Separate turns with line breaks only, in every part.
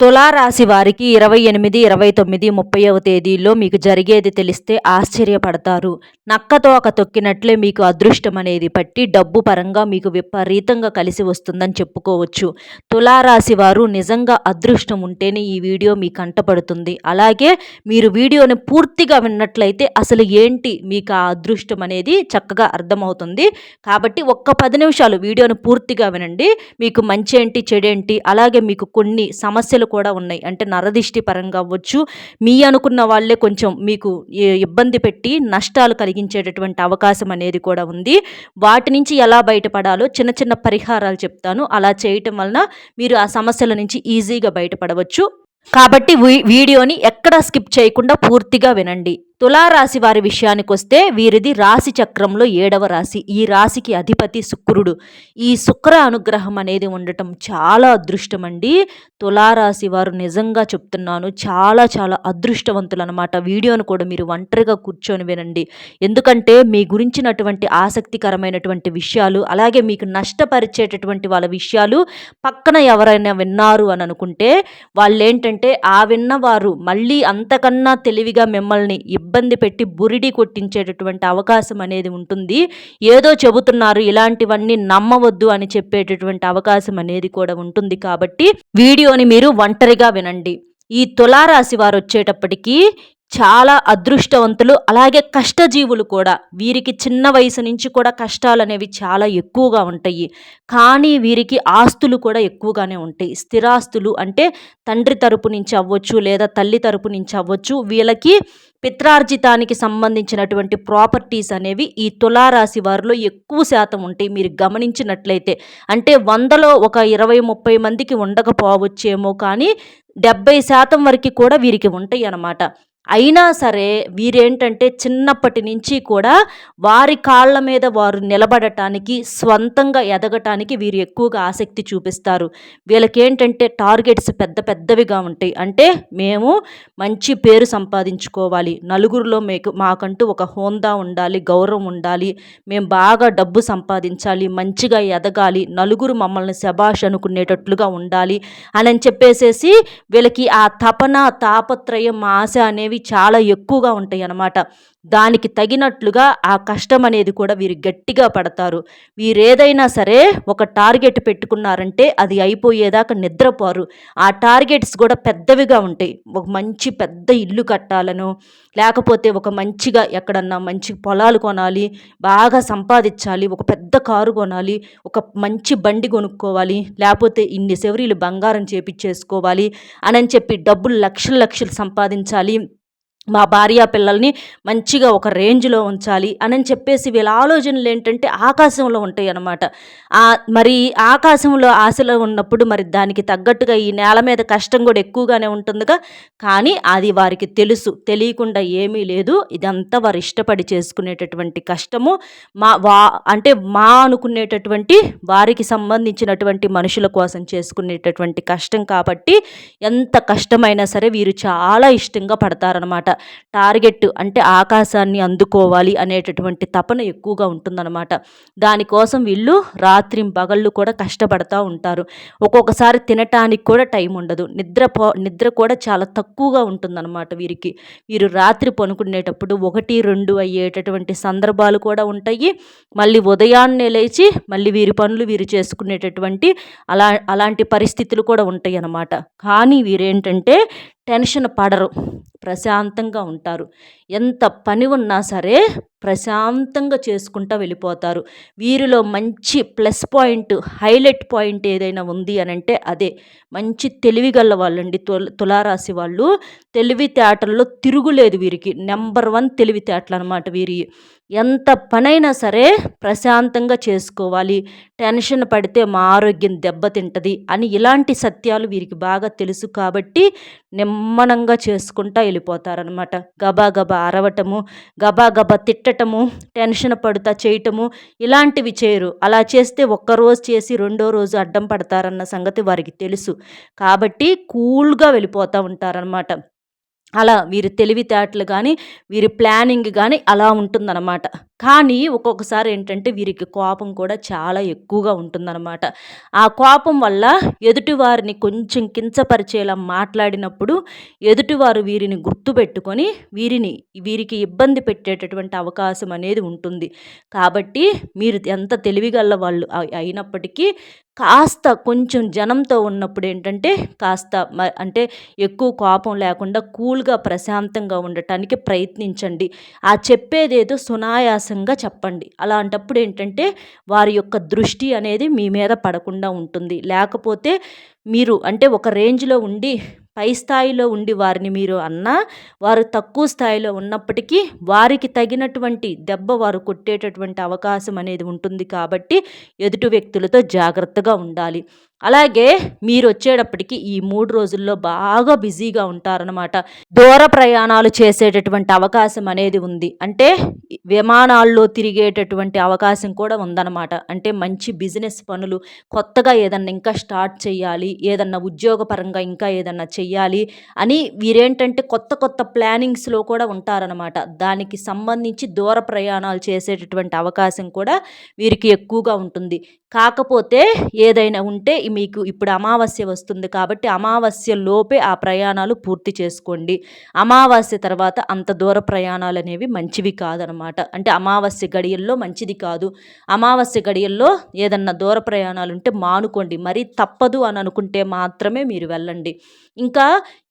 తులారాశి వారికి ఇరవై ఎనిమిది ఇరవై తొమ్మిది ముప్పైవ తేదీల్లో మీకు జరిగేది తెలిస్తే ఆశ్చర్యపడతారు. నక్కతోక తొక్కినట్లే మీకు అదృష్టం అనేది పట్టి డబ్బు పరంగా మీకు విపరీతంగా కలిసి వస్తుందని చెప్పుకోవచ్చు. తులారాశి వారు నిజంగా అదృష్టం ఉంటేనే ఈ వీడియో మీ కంటపడుతుంది అలాగే మీరు వీడియోని పూర్తిగా విన్నట్లయితే అసలు ఏంటి మీకు ఆ అదృష్టం అనేది చక్కగా అర్థమవుతుంది. కాబట్టి ఒక్క పది నిమిషాలు వీడియోను పూర్తిగా వినండి. మీకు మంచి ఏంటి చెడేంటి అలాగే మీకు కొన్ని సమస్యలు కూడా ఉన్నాయి. అంటే నరదిష్టి పరంగా అవ్వచ్చు మీ అనుకున్న వాళ్ళే కొంచెం మీకు ఇబ్బంది పెట్టి నష్టాలు కలిగించేటటువంటి అవకాశం అనేది కూడా ఉంది. వాటి నుంచి ఎలా బయటపడాలో చిన్న చిన్న పరిహారాలు చెప్తాను. అలా చేయటం వలన మీరు ఆ సమస్యల నుంచి ఈజీగా బయటపడవచ్చు. కాబట్టి వీడియోని ఎక్కడా స్కిప్ చేయకుండా పూర్తిగా వినండి. తులారాశి వారి విషయానికి వస్తే వీరిది రాశి చక్రంలో ఏడవ రాశి. ఈ రాశికి అధిపతి శుక్రుడు. ఈ శుక్ర అనుగ్రహం అనేది ఉండటం చాలా అదృష్టం అండి తులారాశి వారు నిజంగా చెప్తున్నాను చాలా చాలా అదృష్టవంతులు అనమాట వీడియోను కూడా మీరు ఒంటరిగా కూర్చొని వినండి. ఎందుకంటే మీ గురించినటువంటి ఆసక్తికరమైనటువంటి విషయాలు అలాగే మీకు నష్టపరిచేటటువంటి వాళ్ళ విషయాలు పక్కన ఎవరైనా విన్నారు అని అనుకుంటే వాళ్ళు ఏంటంటే ఆ విన్నవారు మళ్ళీ అంతకన్నా తెలివిగా మిమ్మల్ని ఇబ్బంది పెట్టి బురిడి కొట్టించేటటువంటి అవకాశం అనేది ఉంటుంది. ఏదో చెబుతున్నారు ఇలాంటివన్నీ నమ్మవద్దు అని చెప్పేటటువంటి అవకాశం అనేది కూడా ఉంటుంది. కాబట్టి వీడియోని మీరు ఒంటరిగా వినండి. ఈ తులారాశి వారు వచ్చేటప్పటికీ చాలా అదృష్టవంతులు అలాగే కష్టజీవులు కూడా. వీరికి చిన్న వయసు నుంచి కూడా కష్టాలు అనేవి చాలా ఎక్కువగా ఉంటాయి. కానీ వీరికి ఆస్తులు కూడా ఎక్కువగానే ఉంటాయి. స్థిరాస్తులు అంటే తండ్రి తరపు నుంచి అవ్వచ్చు లేదా తల్లి తరపు నుంచి అవ్వచ్చు వీళ్ళకి పిత్రార్జితానికి సంబంధించినటువంటి ప్రాపర్టీస్ అనేవి ఈ తులారాశి వారిలో ఎక్కువ శాతం ఉంటాయి. మీరు గమనించినట్లయితే అంటే వందలో ఒక ఇరవై ముప్పై మందికి ఉండకపోవచ్చేమో కానీ డెబ్బై శాతం వరకు కూడా వీరికి ఉంటాయి అన్నమాట. అయినా సరే వీరేంటంటే చిన్నప్పటి నుంచి కూడా వారి కాళ్ళ మీద వారు నిలబడటానికి స్వంతంగా ఎదగటానికి వీరు ఎక్కువగా ఆసక్తి చూపిస్తారు. వీళ్ళకేంటంటే టార్గెట్స్ పెద్ద పెద్దవిగా ఉంటాయి. అంటే మేము మంచి పేరు సంపాదించుకోవాలి. నలుగురిలో మీకు మాకంటూ ఒక హోందా ఉండాలి గౌరవం ఉండాలి. మేము బాగా డబ్బు సంపాదించాలి మంచిగా ఎదగాలి నలుగురు మమ్మల్ని శబాష్ అనుకునేటట్లుగా ఉండాలి అని చెప్పేసేసి వీళ్ళకి ఆ తపన తాపత్రయం ఆశ అనేవి అనేవి చాలా ఎక్కువగా ఉంటాయి అన్నమాట. దానికి తగినట్లుగా ఆ కష్టం అనేది కూడా వీరు గట్టిగా పడతారు. వీరేదైనా సరే ఒక టార్గెట్ పెట్టుకున్నారంటే అది అయిపోయేదాకా నిద్రపోరు. ఆ టార్గెట్స్ కూడా పెద్దవిగా ఉంటాయి. ఒక మంచి పెద్ద ఇల్లు కట్టాలను లేకపోతే ఒక మంచిగా ఎక్కడన్నా మంచి పొలాలు కొనాలి బాగా సంపాదించాలి ఒక పెద్ద కారు కొనాలి ఒక మంచి బండి కొనుక్కోవాలి లేకపోతే ఇన్ని సెవరీలు బంగారం చేపించేసుకోవాలి అని చెప్పి డబ్బులు లక్షలు లక్షలు సంపాదించాలి మా భార్య పిల్లల్ని మంచిగా ఒక రేంజ్లో ఉంచాలి అని చెప్పేసి వీళ్ళ ఆలోచనలు ఏంటంటే ఆకాశంలో ఉంటాయి అన్నమాట. మరి ఆకాశంలో ఆశలో ఉన్నప్పుడు మరి దానికి తగ్గట్టుగా ఈ నేల మీద కష్టం కూడా ఎక్కువగానే ఉంటుందిగా. కానీ అది వారికి తెలుసు తెలియకుండా ఏమీ లేదు. ఇదంతా వారు ఇష్టపడి చేసుకునేటటువంటి కష్టము. మా వా అంటే మా అనుకునేటటువంటి వారికి సంబంధించినటువంటి మనుషుల కోసం చేసుకునేటటువంటి కష్టం కాబట్టి ఎంత కష్టమైనా సరే వీరు చాలా ఇష్టంగా పడతారనమాట టార్గెట్ అంటే ఆకాశాన్ని అందుకోవాలి అనేటటువంటి తపన ఎక్కువగా ఉంటుందన్నమాట. దానికోసం వీళ్ళు రాత్రి పగళ్ళు కూడా కష్టపడతా ఉంటారు. ఒక్కొక్కసారి తినటానికి కూడా టైం ఉండదు. నిద్ర పో నిద్ర కూడా చాలా తక్కువగా ఉంటుందన్నమాట వీరికి. వీరు రాత్రి పనుకునేటప్పుడు ఒకటి రెండు అయ్యేటటువంటి సందర్భాలు కూడా ఉంటాయి. మళ్ళీ ఉదయాన్నే లేచి మళ్ళీ వీరి పనులు వీరు చేసుకునేటటువంటి అలా అలాంటి పరిస్థితులు కూడా ఉంటాయి అన్నమాట కానీ వీరేంటంటే టెన్షన్ పడరు. ప్రశాంతంగా ఉంటారు. ఎంత పని ఉన్నా సరే ప్రశాంతంగా చేసుకుంటూ వెళ్ళిపోతారు. వీరిలో మంచి ప్లస్ పాయింట్ హైలైట్ పాయింట్ ఏదైనా ఉంది అని అంటే అదే. మంచి తెలివిగల వాళ్ళండి తులారాశి వాళ్ళు. తెలివితేటల్లో తిరుగులేదు వీరికి. నెంబర్ వన్ తెలివితేటలు అనమాట వీరి. ఎంత పనైనా సరే ప్రశాంతంగా చేసుకోవాలి. టెన్షన్ పడితే మా ఆరోగ్యం దెబ్బతింటది అని ఇలాంటి సత్యాలు వీరికి బాగా తెలుసు కాబట్టి నిమ్మనంగా చేసుకుంటా వెళ్ళిపోతారనమాట. గబా గబా అరవటము గబా గబా తిట్టటము టెన్షన్ పడుతా చేయటము ఇలాంటివి చేయరు. అలా చేస్తే ఒక్కరోజు చేసి రెండో రోజు అడ్డం పడతారన్న సంగతి వారికి తెలుసు. కాబట్టి కూల్గా వెళ్ళిపోతూ ఉంటారనమాట అలా వీరి తెలివితేటలు కానీ వీరి ప్లానింగ్ కానీ అలా ఉంటుందన్నమాట. కానీ ఒక్కొక్కసారి ఏంటంటే వీరికి కోపం కూడా చాలా ఎక్కువగా ఉంటుందన్నమాట. ఆ కోపం వల్ల ఎదుటివారిని కొంచెం కించపరిచేలా మాట్లాడినప్పుడు ఎదుటివారు వీరిని గుర్తుపెట్టుకొని వీరిని వీరికి ఇబ్బంది పెట్టేటటువంటి అవకాశం అనేది ఉంటుంది. కాబట్టి మీరు ఎంత తెలివిగల వాళ్ళు అయినప్పటికీ కాస్త కొంచెం జనంతో ఉన్నప్పుడు ఏంటంటే కాస్త అంటే ఎక్కువ కోపం లేకుండా కూల్గా ప్రశాంతంగా ఉండటానికి ప్రయత్నించండి. ఆ చెప్పేదేదో సునాయాసంగా చెప్పండి. అలాంటప్పుడు ఏంటంటే వారి యొక్క దృష్టి అనేది మీ మీద పడకుండా ఉంటుంది. లేకపోతే మీరు అంటే ఒక రేంజ్లో ఉండి పై స్థాయిలో ఉండి వారిని మీరు అన్నా వారు తక్కువ స్థాయిలో ఉన్నప్పటికీ వారికి తగినటువంటి దెబ్బ వారు కొట్టేటటువంటి అవకాశం అనేది ఉంటుంది కాబట్టి ఎదుటి వ్యక్తులతో జాగ్రత్తగా ఉండాలి. అలాగే మీరు వచ్చేటప్పటికి ఈ మూడు రోజుల్లో బాగా బిజీగా ఉంటారనమాట దూర ప్రయాణాలు చేసేటటువంటి అవకాశం అనేది ఉంది. అంటే విమానాల్లో తిరిగేటటువంటి అవకాశం కూడా ఉందన్నమాట. అంటే మంచి బిజినెస్ పనులు కొత్తగా ఏదన్నా ఇంకా స్టార్ట్ చేయాలి ఏదన్నా ఉద్యోగపరంగా ఇంకా ఏదన్నా చెయ్యాలి అని వీరేంటంటే కొత్త కొత్త ప్లానింగ్స్లో కూడా ఉంటారనమాట దానికి సంబంధించి దూర ప్రయాణాలు చేసేటటువంటి అవకాశం కూడా వీరికి ఎక్కువగా ఉంటుంది. కాకపోతే ఏదైనా ఉంటే మీకు ఇప్పుడు అమావాస్య వస్తుంది కాబట్టి అమావాస్య లోపే ఆ ప్రయాణాలు పూర్తి చేసుకోండి. అమావాస్య తర్వాత అంత దూర ప్రయాణాలు అనేవి మంచివి కాదనమాట. అంటే అమావాస్య గడియల్లో మంచిది కాదు. అమావాస్య గడియల్లో ఏదన్నా దూర ప్రయాణాలు ఉంటే మానుకోండి. మరీ తప్పదు అని అనుకుంటే మాత్రమే మీరు వెళ్ళండి. ఇంకా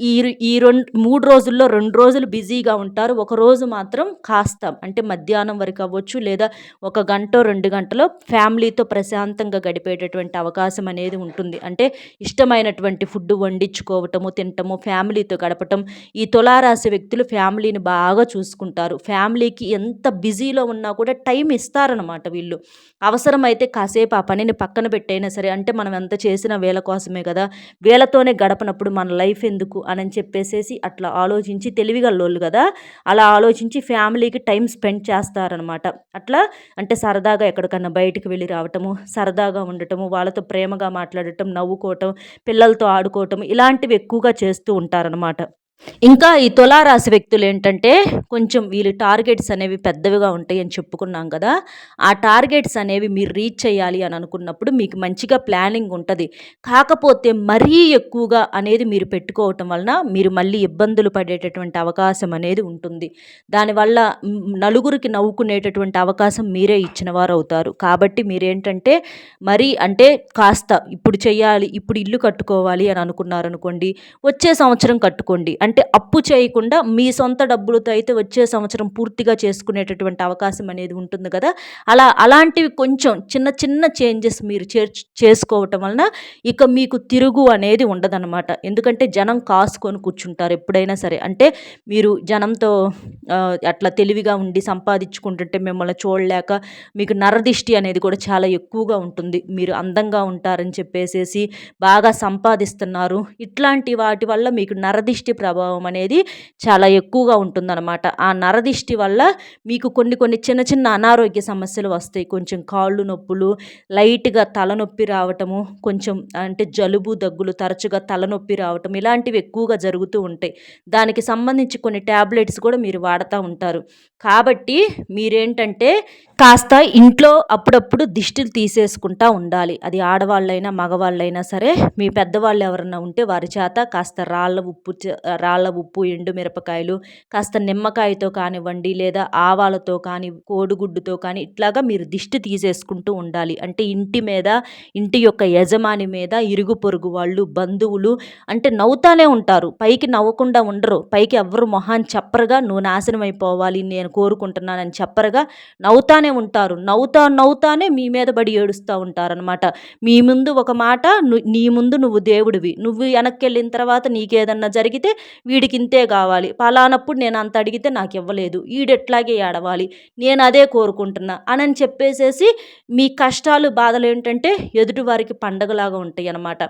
ఈ ఈ రెండు మూడు రోజుల్లో రెండు రోజులు బిజీగా ఉంటారు. ఒక రోజు మాత్రం కాస్త అంటే మధ్యాహ్నం వరకు అవ్వచ్చు లేదా ఒక గంట రెండు గంటలో ఫ్యామిలీతో ప్రశాంతంగా గడిపేటటువంటి అవకాశం అనేది ఉంటుంది. అంటే ఇష్టమైనటువంటి ఫుడ్ వండించుకోవటము తినటము ఫ్యామిలీతో గడపటం ఈ తులారాశి వ్యక్తులు ఫ్యామిలీని బాగా చూసుకుంటారు. ఫ్యామిలీకి ఎంత బిజీలో ఉన్నా కూడా టైం ఇస్తారనమాట వీళ్ళు. అవసరమైతే కాసేపు ఆ పనిని పక్కన పెట్టైనా సరే అంటే మనం ఎంత చేసినా వేల కోసమే కదా వేలతోనే గడపనప్పుడు మన లైఫ్ ఎందుకు అని చెప్పేసేసి అట్లా ఆలోచించి తెలివిగల్లోళ్ళు కదా అలా ఆలోచించి ఫ్యామిలీకి టైం స్పెండ్ చేస్తారనమాట అట్లా అంటే సరదాగా ఎక్కడికన్నా బయటకు వెళ్ళి రావటము సరదాగా ఉండటము వాళ్ళతో ప్రేమగా మాట్లాడటం నవ్వుకోవటం పిల్లలతో ఆడుకోవటం ఇలాంటివి ఎక్కువగా చేస్తూ ఉంటారనమాట ఇంకా ఈ తులారాశి వ్యక్తులు ఏంటంటే కొంచెం వీళ్ళు టార్గెట్స్ అనేవి పెద్దవిగా ఉంటాయి అని చెప్పుకున్నాం కదా. ఆ టార్గెట్స్ అనేవి మీరు రీచ్ చేయాలి అని అనుకున్నప్పుడు మీకు మంచిగా ప్లానింగ్ ఉంటుంది. కాకపోతే మరీ ఎక్కువగా అనేది మీరు పెట్టుకోవటం వలన మీరు మళ్ళీ ఇబ్బందులు పడేటటువంటి అవకాశం అనేది ఉంటుంది. దానివల్ల నలుగురికి నవ్వుకునేటటువంటి అవకాశం మీరే ఇచ్చిన వారు అవుతారు. కాబట్టి మీరేంటంటే మరీ అంటే కాస్త ఇప్పుడు చేయాలి ఇప్పుడు ఇల్లు కట్టుకోవాలి అని అనుకున్నారనుకోండి వచ్చే సంవత్సరం కట్టుకోండి. అంటే అప్పు చేయకుండా మీ సొంత డబ్బులతో అయితే వచ్చే సంవత్సరం పూర్తిగా చేసుకునేటటువంటి అవకాశం అనేది ఉంటుంది కదా. అలా అలాంటివి కొంచెం చిన్న చిన్న చేంజెస్ మీరు చేసుకోవటం వలన ఇక మీకు తిరుగు అనేది ఉండదన్నమాట. ఎందుకంటే జనం కాసుకొని కూర్చుంటారు ఎప్పుడైనా సరే. అంటే మీరు జనంతో అట్లా తెలివిగా ఉండి సంపాదించుకుంటుంటే మిమ్మల్ని చూడలేక మీకు నరదిష్టి అనేది కూడా చాలా ఎక్కువగా ఉంటుంది. మీరు అందంగా ఉంటారని చెప్పేసేసి బాగా సంపాదిస్తున్నారు. ఇట్లాంటి వాటి వల్ల మీకు నరదిష్టి ప్రభావం ప్రభావం అనేది చాలా ఎక్కువగా ఉంటుందన్నమాట. ఆ నరదిష్టి వల్ల మీకు కొన్ని కొన్ని చిన్న చిన్న అనారోగ్య సమస్యలు వస్తాయి. కొంచెం కాళ్ళు నొప్పులు లైట్గా తలనొప్పి రావటము కొంచెం అంటే జలుబు దగ్గులు తరచుగా తలనొప్పి రావటం ఇలాంటివి ఎక్కువగా జరుగుతూ ఉంటాయి. దానికి సంబంధించి కొన్ని ట్యాబ్లెట్స్ కూడా మీరు వాడుతూ ఉంటారు. కాబట్టి మీరేంటంటే కాస్త ఇంట్లో అప్పుడప్పుడు దిష్టిలు తీసేసుకుంటా ఉండాలి. అది ఆడవాళ్ళైనా మగవాళ్ళైనా సరే మీ పెద్దవాళ్ళు ఎవరన్నా ఉంటే వారి చేత కాస్త రాళ్ళ ఉప్పు రాళ్ళ ఉప్పు ఎండు మిరపకాయలు కాస్త నిమ్మకాయతో కానివ్వండి లేదా ఆవాలతో కానీ కోడిగుడ్డుతో కానీ ఇట్లాగా మీరు దిష్టి తీసేసుకుంటూ ఉండాలి. అంటే ఇంటి మీద ఇంటి యొక్క యజమాని మీద ఇరుగు పొరుగు వాళ్ళు బంధువులు అంటే నవ్వుతానే ఉంటారు. పైకి నవ్వకుండా ఉండరు. పైకి ఎవరు మొహాన్ని చెప్పరుగా నువ్వు నాశనం అయిపోవాలి నేను కోరుకుంటున్నానని చెప్పరుగా నవ్వుతానే ఉంటారు. నవ్వుతా నవ్వుతానే మీ మీద బడి ఏడుస్తూ ఉంటారనమాట మీ ముందు ఒక మాట నీ ముందు నువ్వు దేవుడివి. నువ్వు వెనక్కి వెళ్ళిన తర్వాత నీకేదన్నా జరిగితే వీడికి ఇంతే కావాలి. పలానప్పుడు నేను అంత అడిగితే నాకు ఇవ్వలేదు. ఈడెట్లాగే ఏడవాలి. నేను అదే కోరుకుంటున్నా అని చెప్పేసేసి మీ కష్టాలు బాధలు ఏంటంటే ఎదుటివారికి పండగలాగా ఉంటాయి అన్నమాట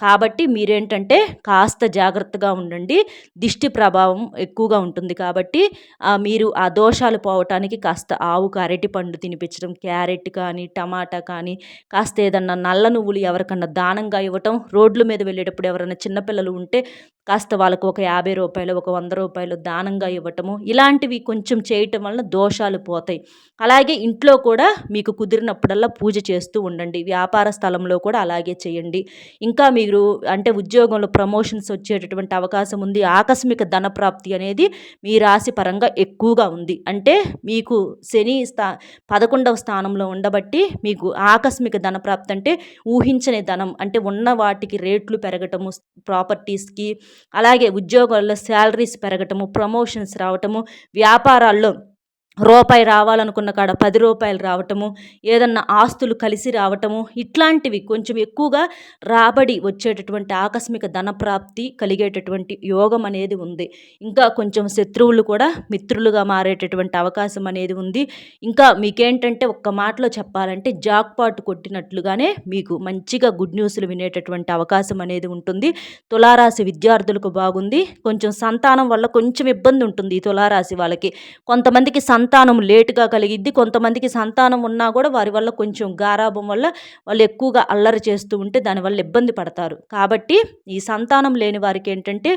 కాబట్టి మీరేంటంటే కాస్త జాగ్రత్తగా ఉండండి. దిష్టి ప్రభావం ఎక్కువగా ఉంటుంది కాబట్టి మీరు ఆ దోషాలు పోవటానికి కాస్త ఆవుకు అరటి పండు పండు తినిపించడం క్యారెట్ కానీ టమాటా కానీ కాస్త ఏదన్నా నల్ల నువ్వులు ఎవరికన్నా దానంగా ఇవ్వటం రోడ్ల మీద వెళ్ళేటప్పుడు ఎవరైనా చిన్నపిల్లలు ఉంటే కాస్త వాళ్ళకు ఒక యాభై రూపాయలు ఒక వంద రూపాయలు దానంగా ఇవ్వటము ఇలాంటివి కొంచెం చేయటం వలన దోషాలు పోతాయి. అలాగే ఇంట్లో కూడా మీకు కుదిరినప్పుడల్లా పూజ చేస్తూ ఉండండి. వ్యాపార స్థలంలో కూడా అలాగే చేయండి. ఇంకా మీరు అంటే ఉద్యోగంలో ప్రమోషన్స్ వచ్చేటటువంటి అవకాశం ఉంది. ఆకస్మిక ధనప్రాప్తి అనేది మీ రాశి పరంగా ఎక్కువగా ఉంది. అంటే మీకు శని స్థా పదకొండవ స్థానంలో ఉండబట్టి మీకు ఆకస్మిక ధనప్రాప్తి అంటే ఊహించని ధనం అంటే ఉన్న వాటికి రేట్లు పెరగటము ప్రాపర్టీస్కి అలాగే ఉద్యోగాల్లో శాలరీస్ పెరగటము ప్రమోషన్స్ రావటము వ్యాపారాల్లో రూపాయి రావాలనుకున్న కాడ పది రూపాయలు రావటము ఏదన్నా ఆస్తులు కలిసి రావటము ఇట్లాంటివి కొంచెం ఎక్కువగా రాబడి వచ్చేటటువంటి ఆకస్మిక ధనప్రాప్తి కలిగేటటువంటి యోగం అనేది ఉంది. ఇంకా కొంచెం శత్రువులు కూడా మిత్రులుగా మారేటటువంటి అవకాశం అనేది ఉంది. ఇంకా మీకేంటంటే ఒక్క మాటలో చెప్పాలంటే జాక్పాట్ కొట్టినట్లుగానే మీకు మంచిగా గుడ్ న్యూస్లు వినేటటువంటి అవకాశం అనేది ఉంటుంది. తులారాశి విద్యార్థులకు బాగుంది. కొంచెం సంతానం వల్ల కొంచెం ఇబ్బంది ఉంటుంది ఈ తులారాశి వాళ్ళకి. కొంతమందికి సంత సంతానం లేటుగా కలిగిద్ది. కొంతమందికి సంతానం ఉన్నా కూడా వారి వల్ల కొంచెం గారాభం వల్ల వాళ్ళు ఎక్కువగా అల్లరి చేస్తూ ఉంటే దానివల్ల ఇబ్బంది పడతారు. కాబట్టి ఈ సంతానం లేని వారికి ఏంటంటే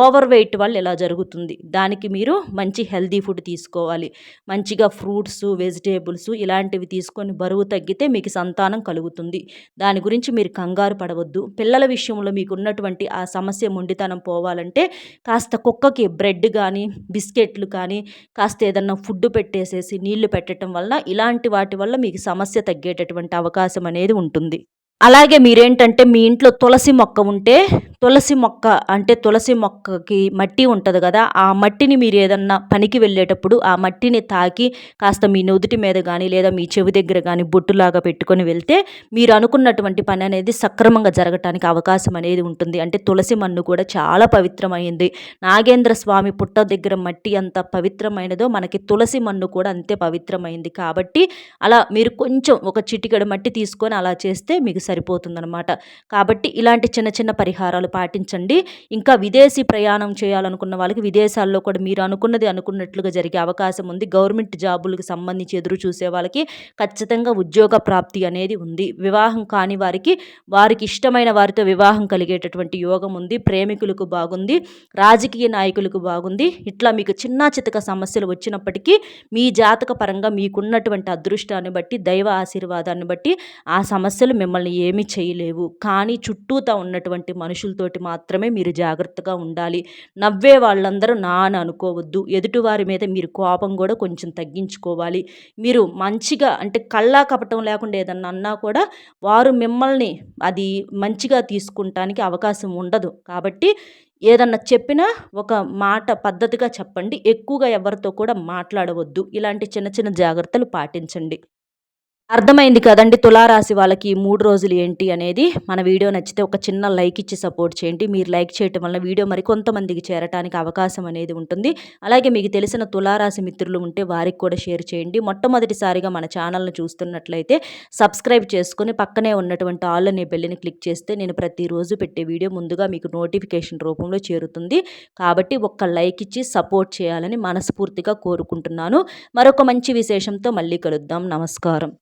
ఓవర్ వెయిట్ వల్ల ఇలా జరుగుతుంది. దానికి మీరు మంచి హెల్దీ ఫుడ్ తీసుకోవాలి. మంచిగా ఫ్రూట్స్ వెజిటేబుల్స్ ఇలాంటివి తీసుకొని బరువు తగ్గితే మీకు సంతానం కలుగుతుంది. దాని గురించి మీరు కంగారు పడవద్దు. పిల్లల విషయంలో మీకు ఉన్నటువంటి ఆ సమస్య మొండితనం పోవాలంటే కాస్త కుక్కకి బ్రెడ్ కానీ బిస్కెట్లు కానీ కాస్త ఏదన్నా ఫుడ్ పెట్టేసేసి నీళ్ళు పెట్టడం వల్ల ఇలాంటి వాటి వల్ల మీకు సమస్య తగ్గేటటువంటి అవకాశం అనేది ఉంటుంది. అలాగే మీరేంటంటే మీ ఇంట్లో తులసి మొక్క ఉంటే తులసి మొక్క అంటే తులసి మొక్కకి మట్టి ఉంటుంది కదా ఆ మట్టిని మీరు ఏదన్నా పనికి వెళ్ళేటప్పుడు ఆ మట్టిని తాకి కాస్త మీ నుదుటి మీద కానీ లేదా మీ చెవి దగ్గర కానీ బొట్టులాగా పెట్టుకొని వెళ్తే మీరు అనుకున్నటువంటి పని అనేది సక్రమంగా జరగటానికి అవకాశం అనేది ఉంటుంది. అంటే తులసి మన్ను కూడా చాలా పవిత్రమైంది. నాగేంద్ర స్వామి పుట్ట దగ్గర మట్టి అంత పవిత్రమైనదో మనకి తులసి మన్ను కూడా అంతే పవిత్రమైంది. కాబట్టి అలా మీరు కొంచెం ఒక చిటికెడు మట్టి తీసుకొని అలా చేస్తే మీకు సరిపోతుందనమాట కాబట్టి ఇలాంటి చిన్న చిన్న పరిహారాలు పాటించండి. ఇంకా విదేశీ ప్రయాణం చేయాలనుకున్న వాళ్ళకి విదేశాల్లో కూడా మీరు అనుకున్నది అనుకున్నట్లుగా జరిగే అవకాశం ఉంది. గవర్నమెంట్ జాబులకు సంబంధించి ఎదురు చూసే వాళ్ళకి ఖచ్చితంగా ఉద్యోగ ప్రాప్తి అనేది ఉంది. వివాహం కాని వారికి వారికి ఇష్టమైన వారితో వివాహం కలిగేటటువంటి యోగం ఉంది. ప్రేమికులకు బాగుంది. రాజకీయ నాయకులకు బాగుంది. ఇట్లా మీకు చిన్న చితక సమస్యలు వచ్చినప్పటికీ మీ జాతక పరంగా మీకున్నటువంటి అదృష్టాన్ని బట్టి దైవ ఆశీర్వాదాన్ని బట్టి ఆ సమస్యలు మిమ్మల్ని ఏమి చేయలేవు. కానీ చుట్టూతా ఉన్నటువంటి మనుషులతోటి మాత్రమే మీరు జాగ్రత్తగా ఉండాలి. నవ్వే వాళ్ళందరూ నా అని అనుకోవద్దు. ఎదుటివారి మీద మీరు కోపం కూడా కొంచెం తగ్గించుకోవాలి. మీరు మంచిగా అంటే కళ్ళా కపటం లేకుండా ఏదన్నా అన్నా కూడా వారు మిమ్మల్ని అది మంచిగా తీసుకుంటానికి అవకాశం ఉండదు. కాబట్టి ఏదన్నా చెప్పినా ఒక మాట పద్ధతిగా చెప్పండి. ఎక్కువగా ఎవరితో కూడా మాట్లాడవద్దు. ఇలాంటి చిన్న చిన్న జాగ్రత్తలు పాటించండి. అర్థమైంది కదండి తులారాశి వాళ్ళకి మూడు రోజులు ఏంటి అనేది. మన వీడియో నచ్చితే ఒక చిన్న లైక్ ఇచ్చి సపోర్ట్ చేయండి. మీరు లైక్ చేయటం వల్ల వీడియో మరి కొంతమందికి చేరటానికి అవకాశం అనేది ఉంటుంది. అలాగే మీకు తెలిసిన తులారాశి మిత్రులు ఉంటే వారికి కూడా షేర్ చేయండి. మొట్టమొదటిసారిగా మన ఛానల్ను చూస్తున్నట్లయితే సబ్స్క్రైబ్ చేసుకుని పక్కనే ఉన్నటువంటి ఆల్ అనే బెల్లిని క్లిక్ చేస్తే నేను ప్రతిరోజు పెట్టే వీడియో ముందుగా మీకు నోటిఫికేషన్ రూపంలో చేరుతుంది. కాబట్టి ఒక్క లైక్ ఇచ్చి సపోర్ట్ చేయాలని మనస్ఫూర్తిగా కోరుకుంటున్నాను. మరొక మంచి విశేషంతో మళ్ళీ కలుద్దాం. నమస్కారం.